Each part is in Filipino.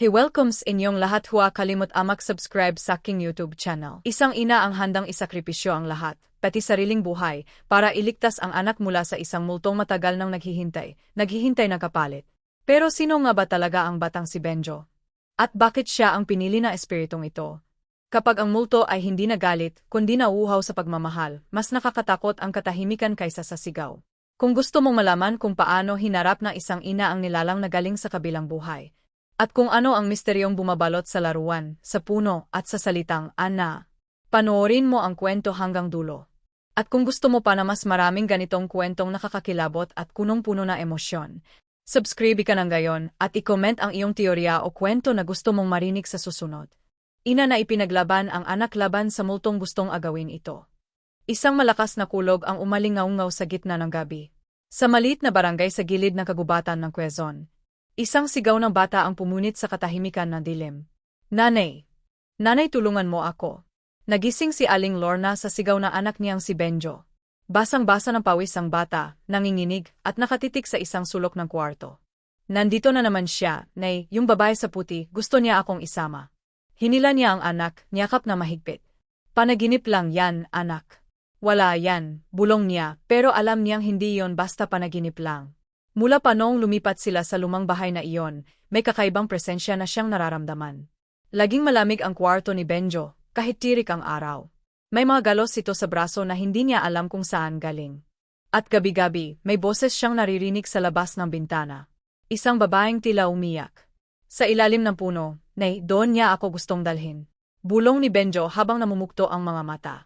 He welcomes inyong lahat huwa kalimot amak subscribe sa aking YouTube channel. Isang ina ang handang isakripisyo ang lahat, pati sariling buhay, para iligtas ang anak mula sa isang multong matagal nang naghihintay, naghihintay na kapalit. Pero sino nga ba talaga ang batang si Benjo? At bakit siya ang pinili na espiritong ito? Kapag ang multo ay hindi nagalit, kundi nauuhaw sa pagmamahal, mas nakakatakot ang katahimikan kaysa sa sigaw. Kung gusto mong malaman kung paano hinarap ng isang ina ang nilalang na galing sa kabilang buhay, at kung ano ang misteryong bumabalot sa laruan, sa puno, at sa salitang Ana. Panoorin mo ang kwento hanggang dulo. At kung gusto mo pa na mas maraming ganitong kwentong nakakakilabot at punong-puno na emosyon, subscribe ka ng gayon at i-comment ang iyong teorya o kwento na gusto mong marinig sa susunod. Ina na ipinaglaban ang anak laban sa multong gustong agawin ito. Isang malakas na kulog ang umalingaw-ngaw sa gitna ng gabi. Sa maliit na barangay sa gilid ng kagubatan ng Quezon, Isang sigaw ng bata ang pumunit sa katahimikan ng dilim. Nanay! Nanay tulungan mo ako. Nagising si Aling Lorna sa sigaw ng anak niyang si Benjo. Basang-basa ng pawis ang bata, nanginginig, at nakatitik sa isang sulok ng kwarto. Nandito na naman siya, nay, yung babae sa puti, gusto niya akong isama. Hinila niya ang anak, niyakap na mahigpit. Panaginip lang yan, anak. Wala yan, bulong niya, pero alam niyang hindi yon basta panaginip lang. Mula pa noong lumipat sila sa lumang bahay na iyon, may kakaibang presensya na siyang nararamdaman. Laging malamig ang kwarto ni Benjo, kahit tirik ang araw. May mga galos ito sa braso na hindi niya alam kung saan galing. At gabi-gabi, may boses siyang naririnig sa labas ng bintana. Isang babaeng tila umiyak. Sa ilalim ng puno, nay, doon niya ako gustong dalhin. Bulong ni Benjo habang namumukto ang mga mata.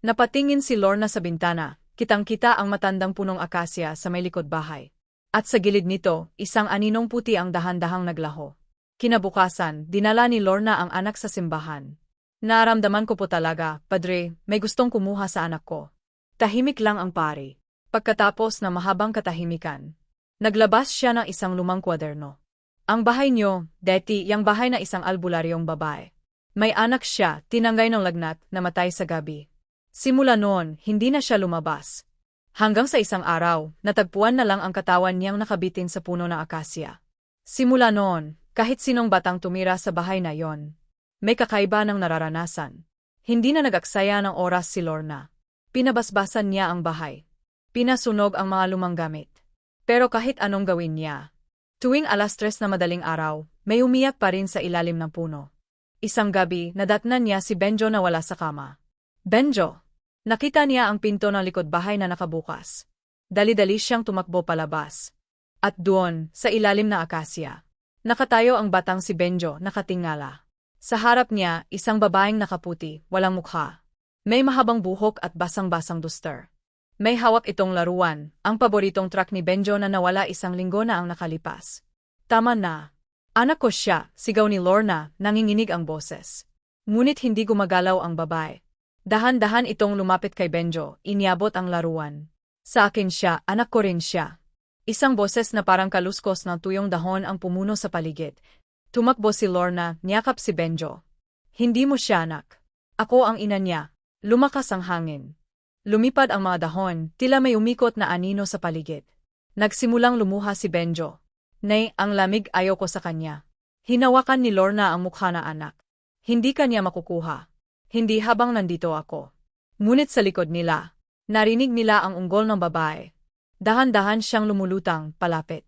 Napatingin si Lorna sa bintana, kitang-kita ang matandang punong akasya sa may likod bahay. At sa gilid nito, isang aninong puti ang dahan-dahang naglaho. Kinabukasan, dinala ni Lorna ang anak sa simbahan. Naramdaman ko po talaga, padre, may gustong kumuha sa anak ko. Tahimik lang ang pari. Pagkatapos na mahabang katahimikan, naglabas siya ng isang lumang kwaderno. Ang bahay niyo, Deti, yang bahay na isang albularyong babae. May anak siya, tinanggay ng lagnat, namatay sa gabi. Simula noon, hindi na siya lumabas. Hanggang sa isang araw, natagpuan na lang ang katawan niyang nakabitin sa puno ng akasya. Simula noon, kahit sinong batang tumira sa bahay na yon, may kakaiba ng nararanasan. Hindi na nagaksaya ng oras si Lorna. Pinabasbasan niya ang bahay. Pinasunog ang mga lumang gamit. Pero kahit anong gawin niya, tuwing alas tres na madaling araw, may umiyak pa rin sa ilalim ng puno. Isang gabi, nadatnan niya si Benjo na wala sa kama. Benjo! Nakita niya ang pinto ng likod bahay na nakabukas. Dali-dali siyang tumakbo palabas. At doon, sa ilalim ng akasya, nakatayo ang batang si Benjo nakatingala. Sa harap niya, isang babaeng nakaputi, walang mukha. May mahabang buhok at basang-basang duster. May hawak itong laruan, ang paboritong truck ni Benjo na nawala isang linggo na ang nakalipas. Tama na. Anak ko siya, sigaw ni Lorna, nanginginig ang boses. Ngunit hindi gumagalaw ang babae. Dahan-dahan itong lumapit kay Benjo, inyabot ang laruan. Sa akin siya, anak ko rin siya. Isang boses na parang kaluskos ng tuyong dahon ang pumuno sa paligid. Tumakbo si Lorna, niyakap si Benjo. Hindi mo siya anak. Ako ang ina niya. Lumakas ang hangin. Lumipad ang mga dahon, tila may umikot na anino sa paligid. Nagsimulang lumuha si Benjo. Nay, ang lamig ayaw ko sa kanya. Hinawakan ni Lorna ang mukha na anak. Hindi kanya makukuha. Hindi habang nandito ako. Ngunit sa likod nila, narinig nila ang unggol ng babae. Dahan-dahan siyang lumulutang, palapit.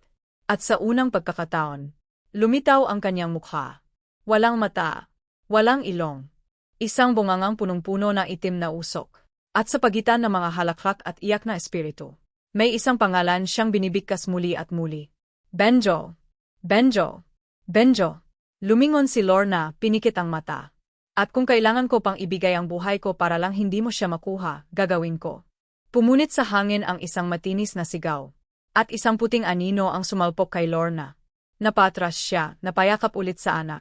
At sa unang pagkakataon, lumitaw ang kanyang mukha. Walang mata, walang ilong. Isang bungangang punong-puno na itim na usok. At sa pagitan ng mga halakhak at iyak na espiritu, may isang pangalan siyang binibigkas muli at muli. Benjo! Benjo! Benjo! Lumingon si Lorna, pinikit ang mata. At kung kailangan ko pang ibigay ang buhay ko para lang hindi mo siya makuha, gagawin ko. Pumunit sa hangin ang isang matinis na sigaw. At isang puting anino ang sumalpok kay Lorna. Napatras siya, napayakap ulit sa anak.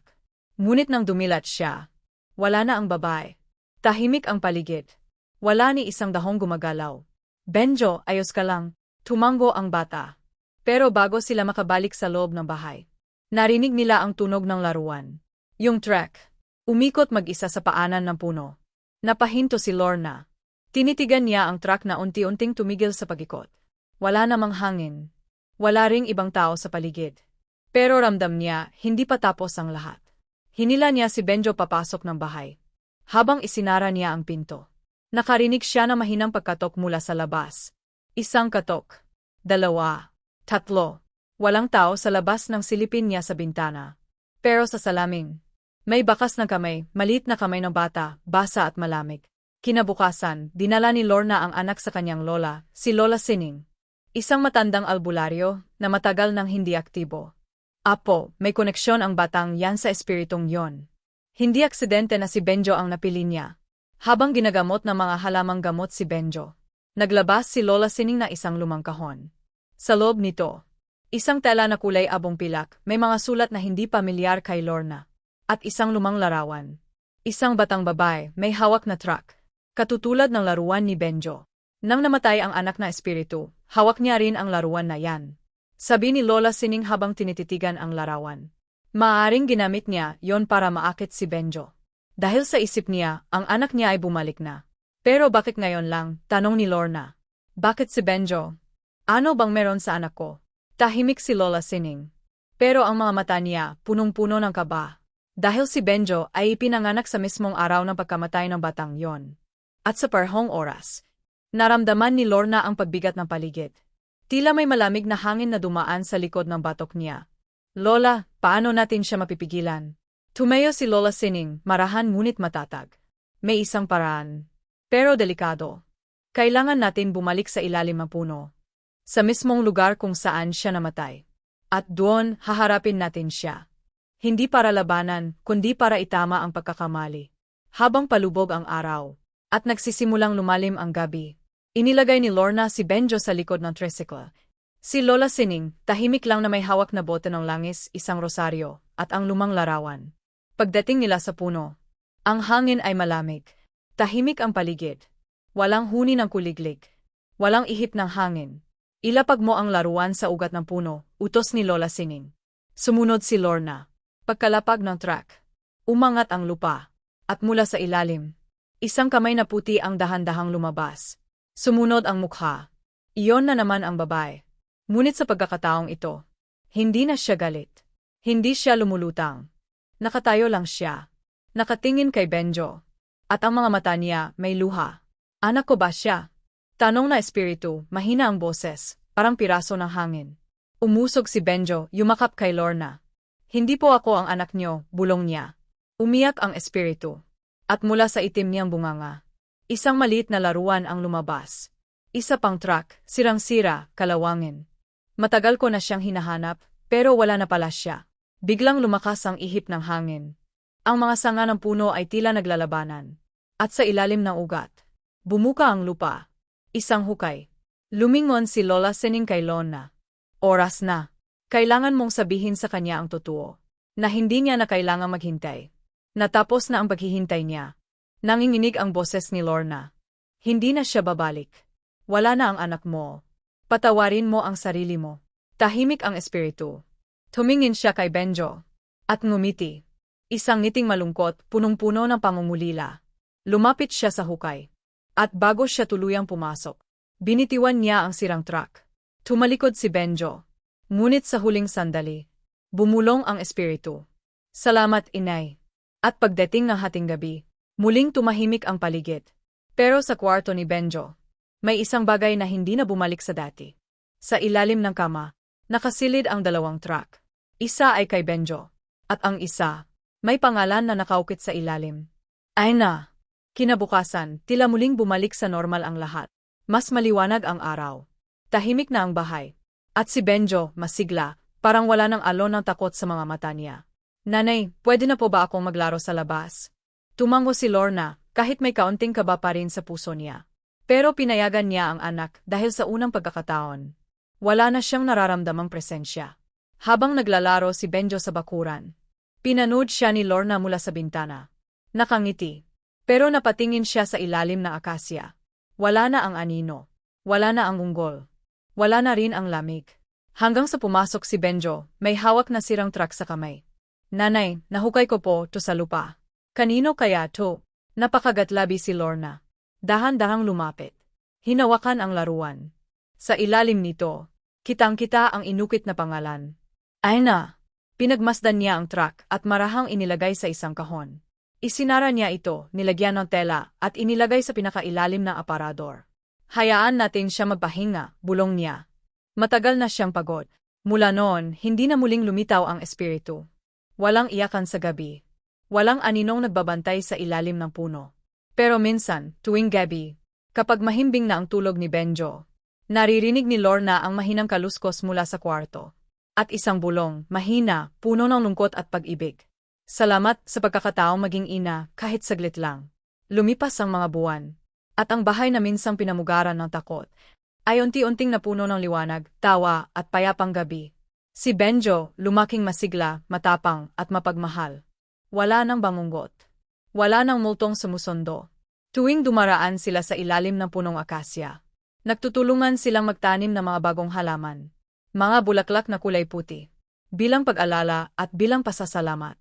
Ngunit nang dumilat siya, wala na ang babae. Tahimik ang paligid. Wala ni isang dahong gumagalaw. Benjo, ayos ka lang. Tumango ang bata. Pero bago sila makabalik sa loob ng bahay, narinig nila ang tunog ng laruan. Yung track. Umikot mag-isa sa paanan ng puno. Napahinto si Lorna. Tinitigan niya ang truck na unti-unting tumigil sa pagikot. Wala namang hangin. Wala ring ibang tao sa paligid. Pero ramdam niya, hindi pa tapos ang lahat. Hinila niya si Benjo papasok ng bahay. Habang isinara niya ang pinto. Nakarinig siya na mahinang pagkatok mula sa labas. Isang katok. Dalawa. Tatlo. Walang tao sa labas ng silipin niya sa bintana. Pero sa salamin. May bakas na kamay, maliit na kamay ng bata, basa at malamig. Kinabukasan, dinala ni Lorna ang anak sa kanyang lola, si Lola Sining. Isang matandang albularyo na matagal nang hindi aktibo. Apo, may koneksyon ang batang yan sa espiritong yon. Hindi aksidente na si Benjo ang napili niya. Habang ginagamot ng mga halamang gamot si Benjo, naglabas si Lola Sining na isang lumang kahon. Sa loob nito, isang tela na kulay abong pilak, may mga sulat na hindi pamilyar kay Lorna, at isang lumang larawan. Isang batang babae, may hawak na truck. Katutulad ng laruan ni Benjo. Nang namatay ang anak na espiritu, hawak niya rin ang laruan na yan. Sabi ni Lola Sining habang tinititigan ang larawan. Maaring ginamit niya yon para maakit si Benjo. Dahil sa isip niya, ang anak niya ay bumalik na. Pero bakit ngayon lang, tanong ni Lorna. Bakit si Benjo? Ano bang meron sa anak ko? Tahimik si Lola Sining. Pero ang mga mata niya, punong-puno ng kaba. Dahil si Benjo ay ipinanganak sa mismong araw ng pagkamatay ng batang yon. At sa parhong oras, naramdaman ni Lorna ang pagbigat ng paligid. Tila may malamig na hangin na dumaan sa likod ng batok niya. Lola, paano natin siya mapipigilan? Tumayo si Lola Sining, marahan ngunit matatag. May isang paraan. Pero delikado. Kailangan natin bumalik sa ilalim ng puno. Sa mismong lugar kung saan siya namatay. At doon, haharapin natin siya. Hindi para labanan, kundi para itama ang pagkakamali. Habang palubog ang araw, at nagsisimulang lumalim ang gabi, Inilagay ni Lorna si Benjo sa likod ng tricycle. Si Lola Sining, tahimik lang na may hawak na bote ng langis, isang rosaryo, at ang lumang larawan. Pagdating nila sa puno, ang hangin ay malamig. Tahimik ang paligid. Walang huni ng kuliglig. Walang ihip ng hangin. Ilapag mo ang laruan sa ugat ng puno, utos ni Lola Sining. Sumunod si Lorna. Pagkalapag ng track, umangat ang lupa. At mula sa ilalim, isang kamay na puti ang dahan-dahang lumabas. Sumunod ang mukha. Iyon na naman ang babae. Ngunit sa pagkakataong ito, hindi na siya galit. Hindi siya lumulutang. Nakatayo lang siya. Nakatingin kay Benjo. At ang mga mata niya may luha. Anak ko ba siya? Tanong na espiritu, mahina ang boses, parang piraso ng hangin. Umusog si Benjo, yumakap kay Lorna. Hindi po ako ang anak niyo, bulong niya. Umiyak ang espiritu. At mula sa itim niyang bunganga, Isang maliit na laruan ang lumabas. Isa pang truck, sirang-sira, kalawangin. Matagal ko na siyang hinahanap, pero wala na pala siya. Biglang lumakas ang ihip ng hangin. Ang mga sanga ng puno ay tila naglalabanan. At sa ilalim ng ugat, bumuka ang lupa. Isang hukay. Lumingon si Lola Sening kay Lona. Oras na. Kailangan mong sabihin sa kanya ang totoo. Na hindi niya na kailangang maghintay. Natapos na ang paghihintay niya. Nanginginig ang boses ni Lorna. Hindi na siya babalik. Wala na ang anak mo. Patawarin mo ang sarili mo. Tahimik ang espiritu. Tumingin siya kay Benjo. At ngumiti. Isang ngiting malungkot, punong-puno ng pangungulila. Lumapit siya sa hukay. At bago siya tuluyang pumasok, binitiwan niya ang sirang truck. Tumalikod si Benjo. Ngunit sa huling sandali, bumulong ang espiritu. Salamat, inay. At pagdating ng hating gabi, Muling tumahimik ang paligid. Pero sa kwarto ni Benjo, may isang bagay na hindi na bumalik sa dati. Sa ilalim ng kama, nakasilid ang dalawang truck. Isa ay kay Benjo, at ang isa, may pangalan na nakaukit sa ilalim. Ay na! Kinabukasan, tila muling bumalik sa normal ang lahat. Mas maliwanag ang araw. Tahimik na ang bahay. At si Benjo, masigla, parang wala ng alon ng takot sa mga mata niya. Nanay, pwede na po ba akong maglaro sa labas? Tumango si Lorna, kahit may kaunting kaba pa rin sa puso niya. Pero pinayagan niya ang anak dahil sa unang pagkakataon. Wala na siyang nararamdamang presensya. Habang naglalaro si Benjo sa bakuran, pinanood siya ni Lorna mula sa bintana. Nakangiti. Pero napatingin siya sa ilalim na akasya. Wala na ang anino. Wala na ang unggol. Wala na rin ang lamig. Hanggang sa pumasok si Benjo, may hawak na sirang truck sa kamay. Nanay, nahukay ko po to sa lupa. Kanino kaya to? Napakagatlabi si Lorna. Dahan-dahang lumapit. Hinawakan ang laruan. Sa ilalim nito, kitang-kita ang inukit na pangalan. Ay na! Pinagmasdan niya ang truck at marahang inilagay sa isang kahon. Isinara niya ito, nilagyan ng tela, at inilagay sa pinakailalim ng aparador. Hayaan natin siya magpahinga, bulong niya. Matagal na siyang pagod. Mula noon, hindi na muling lumitaw ang espiritu. Walang iyakan sa gabi. Walang aninong nagbabantay sa ilalim ng puno. Pero minsan, tuwing gabi, kapag mahimbing na ang tulog ni Benjo, naririnig ni Lorna ang mahinang kaluskos mula sa kwarto. At isang bulong, mahina, puno ng lungkot at pag-ibig. Salamat sa pagkakataong maging ina kahit saglit lang. Lumipas ang mga buwan. At ang bahay na minsang pinamugaran ng takot ay unti-unting napuno ng liwanag, tawa at payapang gabi. Si Benjo, lumaking masigla, matapang at mapagmahal. Wala nang bangungot. Wala nang multong sumusondo. Tuwing dumaraan sila sa ilalim ng punong akasya, nagtutulungan silang magtanim ng mga bagong halaman. Mga bulaklak na kulay puti. Bilang pag-alala at bilang pasasalamat.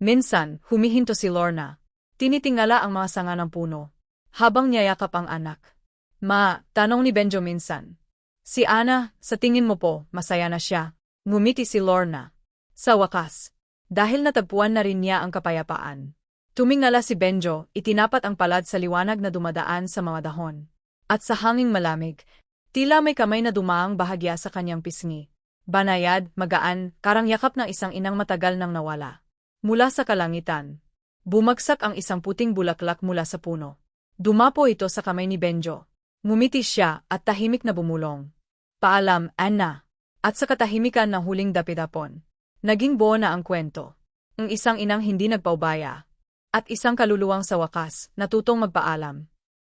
Minsan, humihinto si Lorna. Tinitingala ang mga sanga ng puno. Habang niyayakap ang anak. Ma, tanong ni Benjo minsan. Si Ana, sa tingin mo po, masaya na siya. Ngumiti si Lorna. Sa wakas. Dahil natagpuan na rin niya ang kapayapaan. Tumingala si Benjo, itinapat ang palad sa liwanag na dumadaan sa mga dahon. At sa hanging malamig, tila may kamay na dumaang bahagya sa kanyang pisngi. Banayad, magaan, karang yakap ng isang inang matagal nang nawala. Mula sa kalangitan, bumagsak ang isang puting bulaklak mula sa puno. Dumapo ito sa kamay ni Benjo. Ngumiti siya at tahimik na bumulong. Paalam, Anna. At sa katahimikan ng huling dapidapon, naging buo na ang kwento. Ang isang inang hindi nagpaubaya. At isang kaluluwang sa wakas, natutong magpaalam.